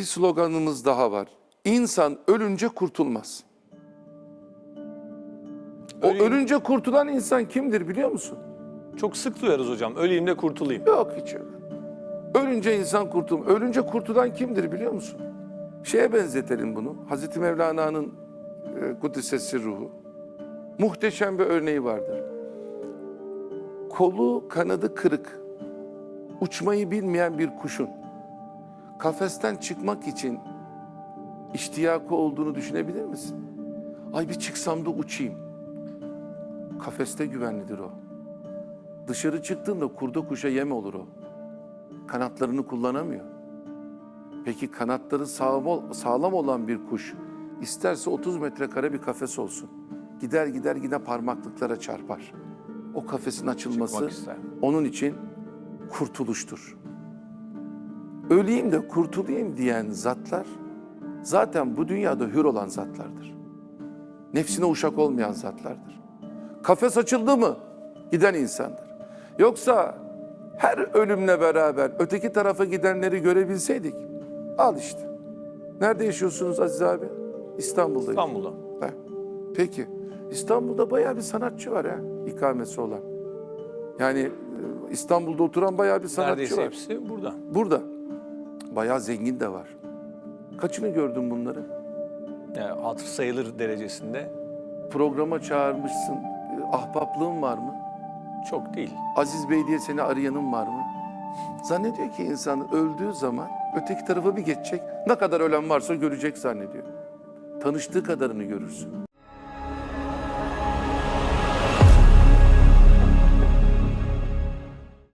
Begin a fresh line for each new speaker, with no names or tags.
bir sloganımız daha var. İnsan ölünce kurtulmaz. O
Öleyim.
ölünce kurtulan insan kimdir biliyor musun?
Çok sık duyarız hocam. Öleyim de kurtulayım.
Yok hiç öyle. Ölünce insan kurtul. Ölünce kurtulan kimdir biliyor musun? Şeye benzetelim bunu. Hazreti Mevlana'nın e, Kuddisesi ruhu. Muhteşem bir örneği vardır. Kolu kanadı kırık, uçmayı bilmeyen bir kuşun kafesten çıkmak için iştiyakı olduğunu düşünebilir misin? Ay bir çıksam da uçayım. Kafeste güvenlidir o. Dışarı çıktığında kurda kuşa yem olur o. Kanatlarını kullanamıyor. Peki kanatları sağlam, olan bir kuş isterse 30 metrekare bir kafes olsun. Gider gider yine parmaklıklara çarpar. O kafesin açılması onun için kurtuluştur. Öleyim de kurtulayım diyen zatlar zaten bu dünyada hür olan zatlardır. Nefsine uşak olmayan zatlardır. Kafes açıldı mı giden insandır. Yoksa her ölümle beraber öteki tarafa gidenleri görebilseydik al işte. Nerede yaşıyorsunuz Aziz abi? İstanbul'da.
İstanbul'da.
Ha, Peki. İstanbul'da bayağı bir sanatçı var ha ikamesi olan. Yani e, İstanbul'da oturan bayağı bir sanatçı
Neredeyse
var.
hepsi burada.
Burada. Bayağı zengin de var. Kaçını gördün bunları?
Yani hatır sayılır derecesinde
Programa çağırmışsın. E, Ahbaplığın var mı?
çok değil.
Aziz Bey diye seni arayanın var mı? Zannediyor ki insan öldüğü zaman öteki tarafa bir geçecek. Ne kadar ölen varsa görecek zannediyor. Tanıştığı kadarını görürsün.